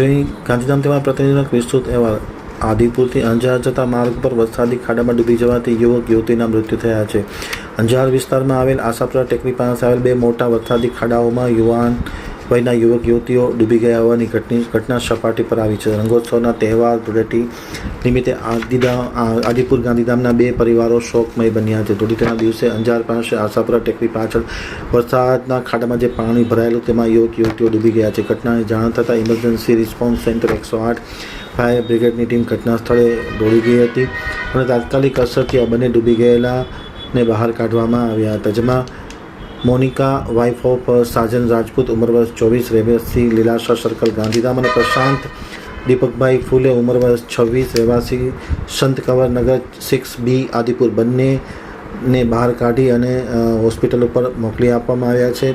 જોઈ ગાંધીધામ તેમાં પ્રતિનિધિનો વિસ્તૃત અહેવાલ. આદિપુરથી અંજાર જતા માર્ગ પર વરસાદી ખાડામાં ડૂબી જવાથી યુવક, યુવતીના મૃત્યુ થયા છે. અંજાર વિસ્તારમાં આવેલ આશાપુરા ટેકરી પાસે આવેલ બે મોટા વરસાદી ખાડાઓમાં યુવાન વયના યુવક, યુવતીઓ ડૂબી ગયા હોવાની ઘટની, ઘટના સપાટી પર આવી છે. રંગોત્સવના તહેવાર ધૂળેટી નિમિત્તે આદિધામ આદિપુર ગાંધીધામના બે પરિવારો શોકમય બન્યા છે. ધૂળેટીના દિવસે અંજાર પાસે આશાપુરા ટેકરી પાછળ વરસાદના ખાડામાં જે પાણી ભરાયેલું તેમાં યુવક, યુવતીઓ ડૂબી ગયા છે. ઘટનાની જાણ થતાં ઇમરજન્સી રિસ્પોન્સ સેન્ટર એકસો આઠ ફાયર બ્રિગેડની ટીમ ઘટના સ્થળે દોડી ગઈ હતી અને તાત્કાલિક અસરથી આ બંને ડૂબી ગયેલાને બહાર કાઢવામાં આવ્યા હતા, જેમાં મોનિકા વાઇફ ઓફ સાજન રાજપૂત, ઉંમર વર્ષ ચોવીસ, રહેવાસી લીલાશા સર્કલ ગાંધીધામ અને પ્રશાંત, દીપકભાઈ ફૂલે, ઉંમર વર્ષ છવ્વીસ, રહેવાસી સંત કવરનગર સિક્સ બી આદિપુર. બંનેને બહાર કાઢી અને હોસ્પિટલ ઉપર મોકલી આપવામાં આવ્યા છે.